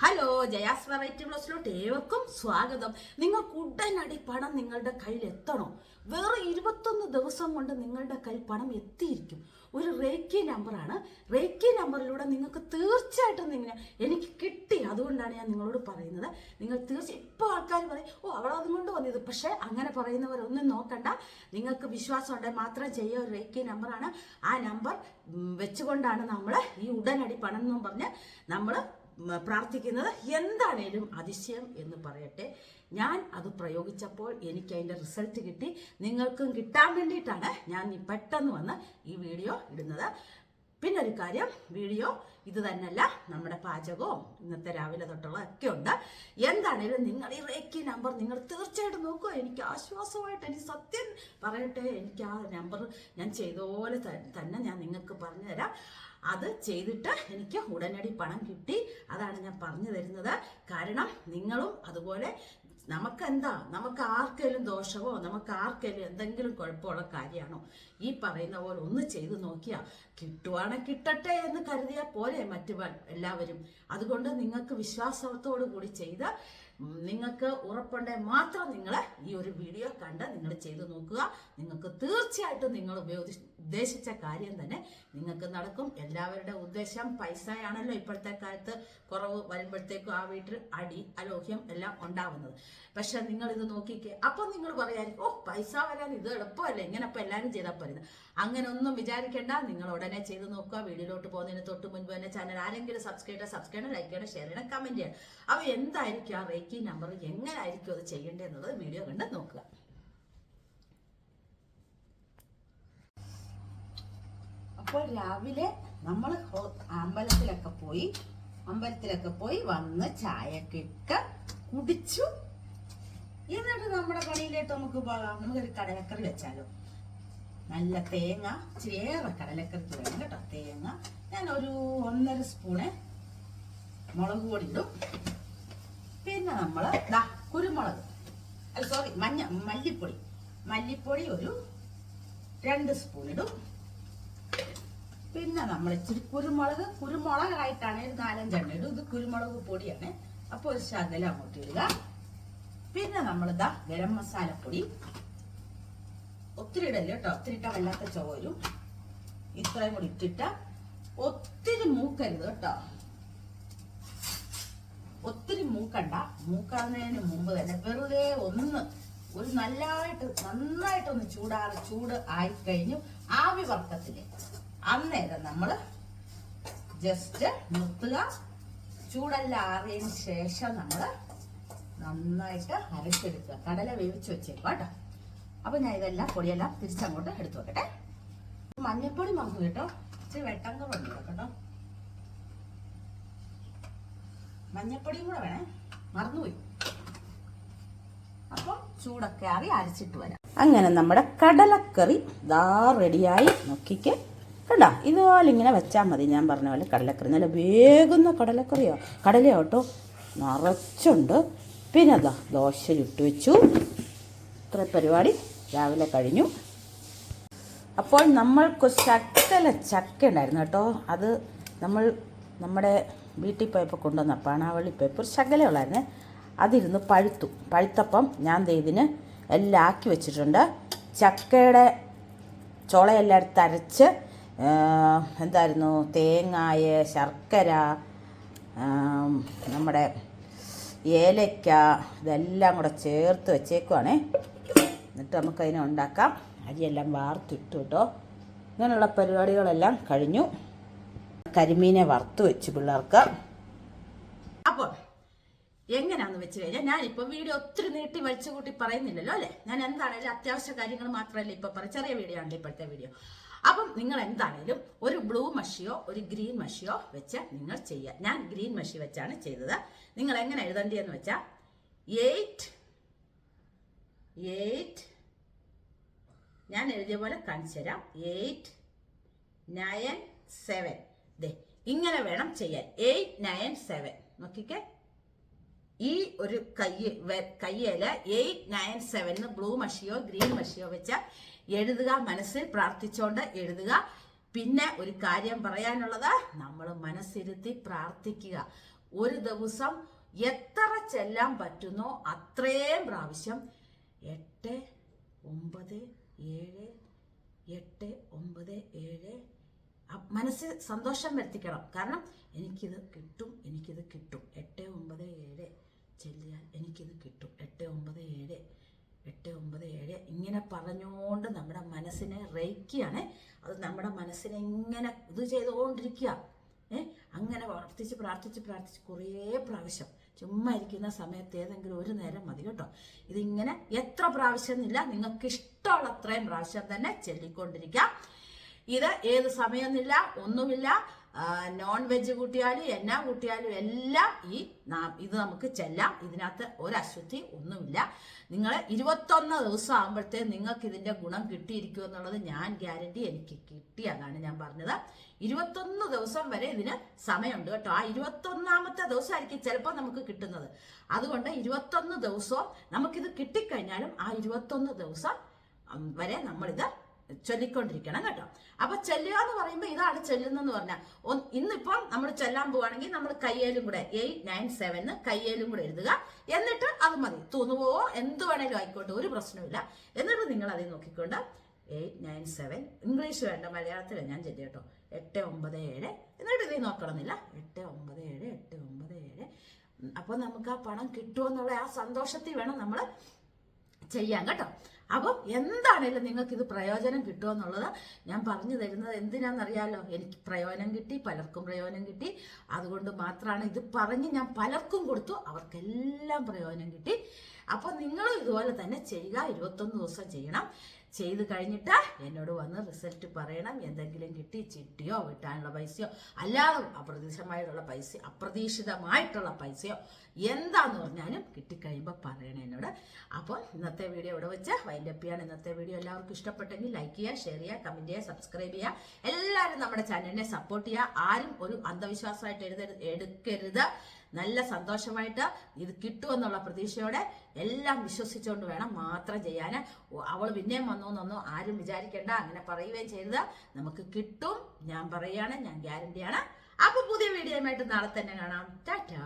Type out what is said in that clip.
Hello Jaya's variety ബ്ലോസിലോട്ട് ഏവർക്കും സ്വാഗതം. നിങ്ങൾക്ക് ഉടനടി പണം നിങ്ങളുടെ കയ്യിൽ എത്തണോ? വേറെ ഇരുപത്തൊന്ന് ദിവസം കൊണ്ട് നിങ്ങളുടെ കയ്യിൽ പണം എത്തിയിരിക്കും. ഒരു റേക്കി നമ്പറാണ്. റേക്കി നമ്പറിലൂടെ നിങ്ങൾക്ക് തീർച്ചയായിട്ടും നിങ്ങൾ എനിക്ക് കിട്ടി. അതുകൊണ്ടാണ് ഞാൻ നിങ്ങളോട് പറയുന്നത്. നിങ്ങൾ തീർച്ചയായും ഇപ്പോൾ ആൾക്കാർ പറയും ഓ അവൾ അതും കൊണ്ട് വന്നത് പക്ഷേ അങ്ങനെ പറയുന്നവരൊന്നും നോക്കണ്ട. നിങ്ങൾക്ക് വിശ്വാസം ഉണ്ടെങ്കിൽ മാത്രം ചെയ്യുക. ഒരു റേക്കി നമ്പറാണ്. ആ നമ്പർ വെച്ചുകൊണ്ടാണ് നമ്മൾ ഈ ഉടനടി പണം എന്നും പറഞ്ഞ് നമ്മൾ പ്രാർത്ഥിക്കുന്നത് എന്താണേലും അതിശയം എന്ന് പറയട്ടെ. ഞാൻ അത് പ്രയോഗിച്ചപ്പോൾ എനിക്ക് അതിന്റെ റിസൾട്ട് കിട്ടി. നിങ്ങൾക്കും കിട്ടാൻ വേണ്ടിയിട്ടാണ് ഞാൻ ഈ പെട്ടെന്ന് വന്ന് ഈ വീഡിയോ ഇടുന്നത്. പിന്നെ ഒരു കാര്യം വീഡിയോ ഇത് തന്നെയല്ല നമ്മുടെ പാചകവും ഇന്നത്തെ രാവിലെ തൊട്ടുള്ള ഒക്കെ ഉണ്ട്. എന്താണേലും നിങ്ങൾ ഈ റേക്കി നമ്പർ നിങ്ങൾ തീർച്ചയായിട്ടും നോക്കുക. എനിക്ക് ആശ്വാസമായിട്ട് എനിക്ക് സത്യം പറയട്ടെ എനിക്ക് ആ നമ്പർ ഞാൻ ചെയ്ത പോലെ തന്നെ ഞാൻ നിങ്ങൾക്ക് പറഞ്ഞു തരാം അത് ചെയ്തിട്ട് എനിക്ക് ഉടനടി പണം കിട്ടി. അതാണ് ഞാൻ പറഞ്ഞു തരുന്നത്. കാരണം നിങ്ങളും അതുപോലെ നമുക്ക് എന്താ നമുക്ക് ആർക്കെങ്കിലും ദോഷമോ നമുക്ക് ആർക്കെങ്കിലും എന്തെങ്കിലും കുഴപ്പമുള്ള കാര്യമാണോ? ഈ പറയുന്ന പോലെ ഒന്ന് ചെയ്ത് നോക്കിയാ കിട്ടുവാണെ കിട്ടട്ടെ എന്ന് കരുതിയാൽ പോലെ മറ്റു എല്ലാവരും. അതുകൊണ്ട് നിങ്ങൾക്ക് വിശ്വാസത്തോടു കൂടി ചെയ്ത് നിങ്ങൾക്ക് ഉറപ്പുണ്ടെങ്കിൽ മാത്രം നിങ്ങൾ ഈ ഒരു വീഡിയോ കണ്ട് നിങ്ങൾ ചെയ്തു നോക്കുക. നിങ്ങൾക്ക് തീർച്ചയായിട്ടും നിങ്ങൾ ഉപയോഗി ഉദ്ദേശിച്ച കാര്യം തന്നെ നിങ്ങൾക്ക് നടക്കും. എല്ലാവരുടെ ഉദ്ദേശം പൈസയാണല്ലോ ഇപ്പോഴത്തെ കാലത്ത് കുറവ് വരുമ്പോഴത്തേക്കും ആ വീട്ടിൽ അടി അലോഹ്യം എല്ലാം ഉണ്ടാവുന്നത്. പക്ഷെ നിങ്ങൾ ഇത് നോക്കിക്കേ അപ്പൊ നിങ്ങൾ പറയായിരിക്കും ഓ പൈസ വരാൻ ഇത് എളുപ്പമല്ലേ ഇങ്ങനെ ഇപ്പൊ എല്ലാവരും ചെയ്താൽ പറയുന്നത് അങ്ങനെ ഒന്നും വിചാരിക്കേണ്ട നിങ്ങൾ ഉടനെ ചെയ്ത് നോക്കുക. വീഡിയോയിലോട്ട് പോകുന്നതിന് തൊട്ട് മുൻപ് തന്നെ ചാനൽ ആരെങ്കിലും സബ്സ്ക്രൈബ് ചെയ്യണം സബ്സ്ക്രൈബ് ചെയ്യണം ലൈക്ക് ചെയ്യണം ഷെയർ ചെയ്യണം കമന്റ് ചെയ്യണം അപ്പോൾ എന്തായിരിക്കും ആ റേക്കി നമ്പർ? എങ്ങനെ ആയിരിക്കും അത് ചെയ്യേണ്ടതെന്നുള്ളത് വീഡിയോ കണ്ട് നോക്കുക. അപ്പോൾ രാവിലെ നമ്മൾ അമ്പലത്തിലൊക്കെ പോയി അമ്പലത്തിലൊക്കെ പോയി വന്ന് ചായയൊക്കെ ഇട്ട് കുടിച്ചു. എന്നിട്ട് നമ്മുടെ പണിയിലേക്ക് നമുക്ക് പോകാം. നമുക്കൊരു കടലക്കറി വെച്ചാലോ. നല്ല തേങ്ങ ചേറെ കടലക്കറിക്ക് വേണം കേട്ടോ. തേങ്ങ. ഞാൻ ഒരു ഒന്നര സ്പൂണ് മുളക് പൊടി ഇടും. പിന്നെ നമ്മൾ ദാ കുരുമുളക്. അല്ല സോറി മഞ്ഞ മല്ലിപ്പൊടി. മല്ലിപ്പൊടി ഒരു രണ്ട് സ്പൂൺ ഇടും. പിന്നെ നമ്മൾ ഇച്ചിരി കുരുമുളക് കുരുമുളകായിട്ടാണ് ഒരു നാലഞ്ചെണ്ണ ഇടും ഇത് കുരുമുളക് പൊടിയാണ്. അപ്പോൾ ഒരു ശകലം അങ്ങോട്ട് ഇടുക. പിന്നെ നമ്മൾ ഇതാ ഗരം മസാലപ്പൊടി ഒത്തിരി ഇടല്ലോ കേട്ടോ? ഒത്തിരി ഇട്ടാൽ വല്ലാത്ത ചോരും ഇത്രയും കൂടി ഇട്ടിട്ട ഒത്തിരി മൂക്കരുത് കേട്ടോ. ഒത്തിരി മൂക്കണ്ട. മൂക്കാവുന്നതിന് മുമ്പ് തന്നെ വെറുതെ ഒന്ന് ഒരു നല്ലതായിട്ട് നന്നായിട്ടൊന്ന് ചൂടാറ് ചൂട് ആയിക്കഴിഞ്ഞു ആവി വർക്കത്തിൽ അന്നേരം നമ്മൾ ജസ്റ്റ് നിർത്തുക ചൂടെല്ലാം ആറിയതിന് ശേഷം നമ്മൾ നന്നായിട്ട് അരച്ചെടുക്കുക. കടല വേവിച്ച് വെച്ചേക്കുക കേട്ടോ. അപ്പൊ ഞാൻ ഇതെല്ലാം പൊടിയെല്ലാം തിരിച്ചങ്ങോട്ട് എടുത്തു വെക്കട്ടെ. മഞ്ഞപ്പൊടി നമുക്ക് കേട്ടോ ഇച്ചിരി വെട്ടങ്ക പൊടി കേട്ടോ. മഞ്ഞപ്പൊടിയും കൂടെ വേണേ. മറന്നുപോയി. അപ്പം ചൂടൊക്കെ ആറി അരച്ചിട്ട് വരാം. അങ്ങനെ നമ്മുടെ കടലക്കറി ദാ റെഡിയായി നോക്കിക്കേ. കണ്ടോ? ഇതുപോലെ ഇങ്ങനെ വെച്ചാൽ മതി. ഞാൻ പറഞ്ഞ പോലെ കടലക്കറി. നല്ല വേഗുന്ന കടലക്കറിയോ. കടലയോട്ടോ നിറച്ചുണ്ട്. പിന്നെ അതാ ദോശ ചുട്ടു വെച്ചു. ഇത്ര പരിപാടി രാവിലെ കഴിഞ്ഞു. അപ്പോൾ നമ്മൾക്ക് ചക്കല ചക്ക ഉണ്ടായിരുന്നു കേട്ടോ. അത് നമ്മൾ നമ്മുടെ വീട്ടിൽ പോയപ്പോൾ കൊണ്ടുവന്ന പാണാവള്ളി പേപ്പർ ഒരു ശകലം അതിരുന്ന് പഴുത്തു. പഴുത്തപ്പം ഞാൻ ഇതിന് എല്ലാം ആക്കി വെച്ചിട്ടുണ്ട്. ചക്കയുടെ ചോളയെല്ലാം എടുത്ത് അരച്ച് എന്തായിരുന്നു? തേങ്ങായ ശർക്കര നമ്മുടെ ഏലയ്ക്ക ഇതെല്ലാം കൂടെ ചേർത്ത് വെച്ചേക്കുവാണേ. എന്നിട്ട് നമുക്കതിനെ ഉണ്ടാക്കാം. അരിയെല്ലാം വാർത്തിട്ടു കേട്ടോ. ഇങ്ങനെയുള്ള പരിപാടികളെല്ലാം കഴിഞ്ഞു. കരിമീനെ വറുത്ത് വെച്ചു പിള്ളേർക്ക്. അപ്പോൾ എങ്ങനെയാണെന്ന് വെച്ച് കഴിഞ്ഞാൽ ഞാനിപ്പോൾ വീഡിയോ ഒത്തിരി നീട്ടി വലിച്ചു കൂട്ടി പറയുന്നില്ലല്ലോ അല്ലേ? ഞാൻ എന്താണെങ്കിലും അത്യാവശ്യ കാര്യങ്ങൾ മാത്രമല്ല ഇപ്പോൾ പറ. ചെറിയ വീഡിയോ ആണ് ഇപ്പോഴത്തെ വീഡിയോ. അപ്പം നിങ്ങൾ എന്താണേലും ഒരു ബ്ലൂ മഷിയോ ഒരു ഗ്രീൻ മഷിയോ വെച്ച് നിങ്ങൾ ചെയ്യുക. ഞാൻ ഗ്രീൻ മഷി വെച്ചാണ് ചെയ്തത്. നിങ്ങൾ എങ്ങനെ എഴുതേണ്ടതെന്ന് വെച്ചാൽ എയ്റ്റ് എയ്റ്റ് ഞാൻ എഴുതിയ പോലെ കാണിച്ചു തരാം. എയ്റ്റ് നയൻ സെവൻ ദേ ഇങ്ങനെ വേണം ചെയ്യാൻ. എയ്റ്റ് നയൻ സെവൻ നോക്കിക്കേ. ഈ ഒരു കയ്യ് കയ്യേൽ എയ്റ്റ് നയൻ സെവൻ ബ്ലൂ മഷിയോ ഗ്രീൻ മഷിയോ വെച്ച് എഴുതുക മനസ്സിൽ പ്രാർത്ഥിച്ചുകൊണ്ട് എഴുതുക. പിന്നെ ഒരു കാര്യം പറയാനുള്ളത് നമ്മൾ മനസ്സിരുത്തി പ്രാർത്ഥിക്കുക. ഒരു ദിവസം എത്ര ചെല്ലാൻ പറ്റുന്നോ അത്രയും പ്രാവശ്യം എട്ട് ഒമ്പത് ഏഴ് എട്ട് ഒമ്പത് ഏഴ്. മനസ്സ് സന്തോഷം വരുത്തിക്കണം. കാരണം എനിക്കിത് കിട്ടും എനിക്കിത് കിട്ടും. എട്ട് ഒമ്പത് ഏഴ് ചെല്ലിയാൽ എനിക്കിത് കിട്ടും. എട്ട് ഒമ്പത് ഏഴ്. എട്ട് ഒമ്പത് ഏഴ് ഇങ്ങനെ പറഞ്ഞുകൊണ്ട് നമ്മുടെ മനസ്സിനെ റയിക്കുകയാണ് അത് നമ്മുടെ മനസ്സിനെ ഇങ്ങനെ ഇത് ചെയ്തുകൊണ്ടിരിക്കുക. ഏ? അങ്ങനെ പ്രാർത്ഥിച്ച് പ്രാർത്ഥിച്ച് പ്രാർത്ഥിച്ച് കുറേ പ്രാവശ്യം. ചുമ്മാ ഇരിക്കുന്ന സമയത്ത് ഏതെങ്കിലും ഒരു നേരം മതി കേട്ടോ. ഇതിങ്ങനെ എത്ര പ്രാവശ്യം എന്നില്ല നിങ്ങൾക്ക് ഇഷ്ടമുള്ള അത്രയും പ്രാവശ്യം തന്നെ ചൊല്ലിക്കൊണ്ടിരിക്കാം. ഇത് ഏത് സമയമൊന്നുമില്ല ഒന്നുമില്ല. നോൺ വെജ് കൂട്ടിയാലും എന്നാ കൂട്ടിയാലും എല്ലാം ഈ ഇത് നമുക്ക് ചെല്ലാം. ഇതിനകത്ത് ഒരു അശുദ്ധി ഒന്നുമില്ല. നിങ്ങൾ ഇരുപത്തൊന്ന് ദിവസം ആകുമ്പോഴത്തേ നിങ്ങൾക്ക് ഇതിന്റെ ഗുണം കിട്ടിയിരിക്കും എന്നുള്ളത് ഞാൻ ഗ്യാരണ്ടി എനിക്ക് കിട്ടി അതാണ് ഞാൻ പറഞ്ഞത്. ഇരുപത്തൊന്ന് ദിവസം വരെ ഇതിന് സമയമുണ്ട് കേട്ടോ. ആ ഇരുപത്തൊന്നാമത്തെ ദിവസമായിരിക്കും ചിലപ്പോൾ നമുക്ക് കിട്ടുന്നത്. അതുകൊണ്ട് ഇരുപത്തൊന്ന് ദിവസവും നമുക്കിത് കിട്ടിക്കഴിഞ്ഞാലും ആ ഇരുപത്തൊന്ന് ദിവസം വരെ നമ്മളിത് ചൊല്ലിക്കൊണ്ടിരിക്കണം കേട്ടോ. അപ്പൊ ചെല്ലുക എന്ന് പറയുമ്പോൾ ഇതാണ് ചെല്ലുന്നെന്ന് പറഞ്ഞാൽ ഇന്നിപ്പം നമ്മൾ ചെല്ലാൻ പോവാണെങ്കിൽ നമ്മൾ കയ്യേലും കൂടെ എയ്റ്റ് നയൻ സെവൻ കയ്യേലും കൂടെ എഴുതുക. എന്നിട്ട് അത് മതി. തോന്നുവോ എന്ത് വേണേലും ആയിക്കോട്ടെ ഒരു പ്രശ്നമില്ല എന്നിട്ട് നിങ്ങൾ അതിൽ നോക്കിക്കൊണ്ട് എയ്റ്റ് നയൻ സെവൻ ഇംഗ്ലീഷ് വേണ്ട മലയാളത്തിൽ ഞാൻ ചെല്ലി കേട്ടോ. എട്ട് ഒമ്പത് ഏഴ്. എന്നിട്ട് ഇതിൽ നോക്കണമെന്നില്ല. എട്ട് ഒമ്പത് ഏഴ് എട്ട് ഒമ്പത് ഏഴ്. അപ്പോൾ നമുക്ക് ആ പണം കിട്ടുമെന്നുള്ള ആ സന്തോഷത്തിൽ വേണം നമ്മൾ ചെയ്യാം കേട്ടോ. അപ്പം എന്താണേലും നിങ്ങൾക്ക് ഇത് പ്രയോജനം കിട്ടുമെന്നുള്ളത് ഞാൻ പറഞ്ഞു തരുന്നത് എന്തിനാണെന്നറിയാലോ? എനിക്ക് പ്രയോജനം കിട്ടി പലർക്കും പ്രയോജനം കിട്ടി. അതുകൊണ്ട് മാത്രമാണ് ഇത് പറഞ്ഞ് ഞാൻ പലർക്കും കൊടുത്തു. അവർക്കെല്ലാം പ്രയോജനം കിട്ടി. അപ്പോൾ നിങ്ങളും ഇതുപോലെ തന്നെ ചെയ്യുക. ഇരുപത്തൊന്ന് ദിവസം ചെയ്യണം. ചെയ്ത് കഴിഞ്ഞിട്ട് എന്നോട് വന്ന് റിസൾട്ട് പറയണം എന്തെങ്കിലും കിട്ടി ചിട്ടിയോ വിട്ടാനുള്ള പൈസയോ അല്ലാതെ അപ്രതീക്ഷിതമായിട്ടുള്ള പൈസ അപ്രതീക്ഷിതമായിട്ടുള്ള പൈസയോ എന്താന്ന് പറഞ്ഞാലും കിട്ടിക്കഴിയുമ്പോൾ പറയണം എന്നോട്. അപ്പോൾ ഇന്നത്തെ വീഡിയോ ഇവിടെ വെച്ച് വൈൻഡപ്പ് ചെയ്യാണ്. ഇന്നത്തെ വീഡിയോ എല്ലാവർക്കും ഇഷ്ടപ്പെട്ടെങ്കിൽ ലൈക്ക് ചെയ്യുക ഷെയർ ചെയ്യുക കമന്റ് ചെയ്യുക സബ്സ്ക്രൈബ് ചെയ്യുക. എല്ലാവരും നമ്മുടെ ചാനലിനെ സപ്പോർട്ട് ചെയ്യുക. ആരും ഒരു അന്ധവിശ്വാസമായിട്ട് എഴുതരുത് എടുക്കരുത്. നല്ല സന്തോഷമായിട്ട് ഇത് കിട്ടുമെന്നുള്ള പ്രതീക്ഷയോടെ എല്ലാം വിശ്വസിച്ചുകൊണ്ട് വേണം മാത്രം ചെയ്യാൻ അവൾ പിന്നെയും വന്നു എന്നൊന്നും ആരും വിചാരിക്കേണ്ട അങ്ങനെ പറയുകയും ചെയ്തത് നമുക്ക് കിട്ടും ഞാൻ പറയുകയാണ് ഞാൻ ഗ്യാരണ്ടിയാണ് അപ്പോൾ പുതിയ വീഡിയോയുമായിട്ട് നാളെ തന്നെ കാണാം. ടാറ്റാ.